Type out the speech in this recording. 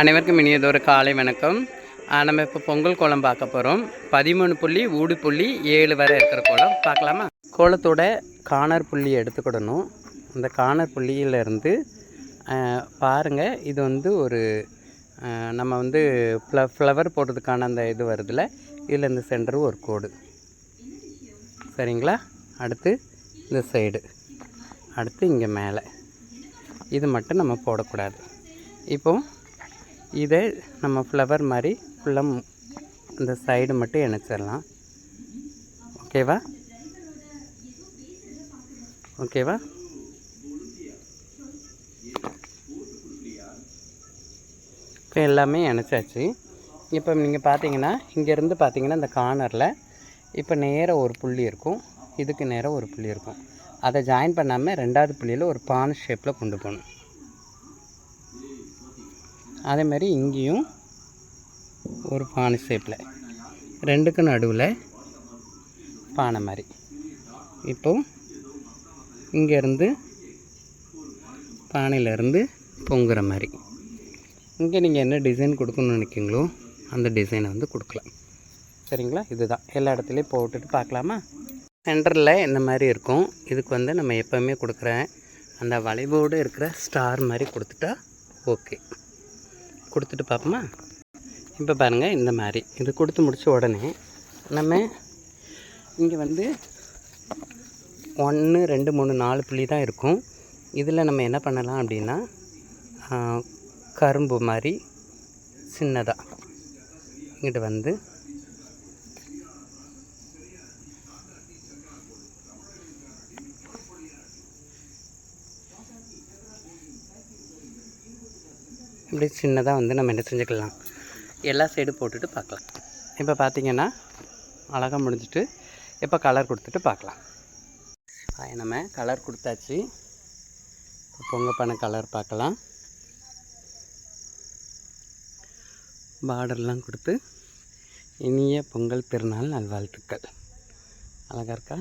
அனைவருக்கும் இனியதொரு காலை வணக்கம். நம்ம இப்போ பொங்கல் கோலம் பார்க்க போகிறோம் பதிமூணு புள்ளி ஊடு புள்ளி ஏழு வரை இருக்கிற கோலம். பார்க்கலாமா? கோலத்தோட காணர் புள்ளி எடுத்துக்கிடணும். அந்த காணர் புள்ளியிலேருந்து பாருங்கள் இது வந்து ஒரு நம்ம வந்து ஃப்ள ஃப்ளவர் போடுறதுக்கான அந்த இது வருதுல்ல இதில் இந்த சென்டர் ஒரு கோடு. சரிங்களா? அடுத்து இந்த சைடு. அடுத்து இங்கே மேலே. இது மட்டும் நம்ம போடக்கூடாது. இப்போது இதை நம்ம ஃப்ளவர் மாதிரி ஃபுல்லாக இந்த சைடு மட்டும் இணைச்சிடலாம். ஓகேவா ஓகேவா இப்போ எல்லாமே இணைச்சாச்சு. இப்போ நீங்கள் பார்த்தீங்கன்னா இங்கேருந்து பார்த்தீங்கன்னா இந்த கார்னரில் இப்போ நேராக ஒரு புள்ளி இருக்கும். இதுக்கு நேராக ஒரு புள்ளி இருக்கும். அதை ஜாயின் பண்ணாமல் ரெண்டாவது புள்ளியில் ஒரு பான் ஷேப்பில் கொண்டு போகணும். அதே மாதிரி இங்கேயும் ஒரு பானை ஷேப்பில் ரெண்டுக்கும் நடுவில் பானை மாதிரி. இப்போ இங்கேருந்து பானையிலேருந்து பொங்குற மாதிரி. இங்கே நீங்கள் என்ன டிசைன் கொடுக்கணும்னு நினைக்கிங்களோ அந்த டிசைனை வந்து கொடுக்கலாம். சரிங்களா? இதுதான். எல்லா இடத்துலையும் போட்டுட்டு பார்க்கலாமா? சென்டரில் இந்த மாதிரி இருக்கும். இதுக்கு வந்து நம்ம எப்போவுமே கொடுக்குற அந்த வளைவோடு இருக்கிற ஸ்டார் மாதிரி கொடுத்துட்டா ஓகே. கொடுத்துட்டு பார்ப்போமா இப்போ பாருங்கள் இந்த மாதிரி. இது கொடுத்து முடித்த உடனே நம்ம இங்கே வந்து ஒன்று ரெண்டு மூணு நாலு புள்ளி தான் இருக்கும். இதில் நம்ம என்ன பண்ணலாம் அப்படின்னா கரும்பு மாதிரி சின்னதாக இங்கிட்டு வந்து இப்படி சின்னதாக வந்து நம்ம என்ன செஞ்சுக்கலாம்? எல்லா சைடும் போட்டுட்டு பார்க்கலாம். இப்போ பார்த்திங்கன்னா அழகாக முடிஞ்சிட்டு இப்போ கலர் கொடுத்துட்டு பார்க்கலாம். நம்ம கலர் கொடுத்தாச்சு. இப்போ பொங்க பண்ண கலர் பார்க்கலாம். பார்டர்லாம் கொடுத்து இனிய பொங்கல் திருநாள் நல்வாழ்த்துக்கள். அழகாக இருக்கா?